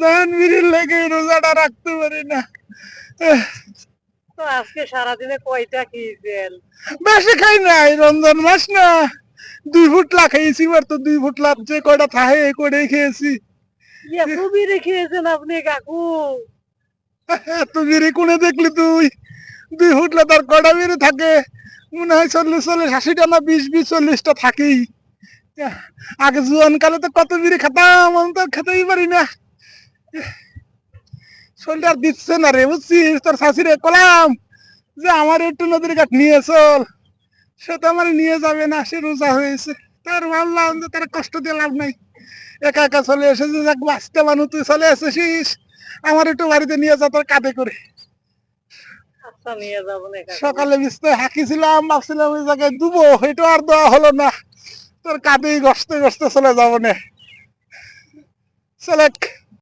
জাহানবীরের লেগে রোজাটা রাখতে পারি না। তো আজকে সারাদিনে কয়টা বেশি খাই নাই রমজান মাস না। দুই ফুটলা খেয়েছি এবার তো দুই ফুটলা যে কয়টা এই কয়টাই খেয়েছি। খেয়েছেন আপনি কাকু। কোনে দেখলি তুই? দুই ফুটলা তার কয়টা বিড়ি থাকে? মনে হয় চল্লিশ চল্লিশ আশিটা না বিশ বিশ চল্লিশটা থাকেই। আগে জুয়ান কালে তো কত বিড়ি খেতাম আমি তো খেতেই পারি না। শরীরটা দিচ্ছে না রে বুঝছিস? তোর শাশুড়ি কলাম যে আমার একটু নদীর ঘাট নিয়ে চল। সে তো আমার নিয়ে যাবে না সে রোজা হয়েছে। তার ভাবলাম যে তার কষ্ট দিয়ে লাভ নাই। একা একা চলে এসেছে যাক বাঁচতে মানুষ তুই চলে এসেছিস। আমার একটু বাড়িতে নিয়ে যা তোর কাঁধে করে। আচ্ছা সকালে বিস্তায় হাঁকিছিলাম ভাবছিলাম ওই জায়গায় দুবো এটা আর দেওয়া হলো না। তোর কাঁধেই গসতে গসতে চলে যাব না। চলে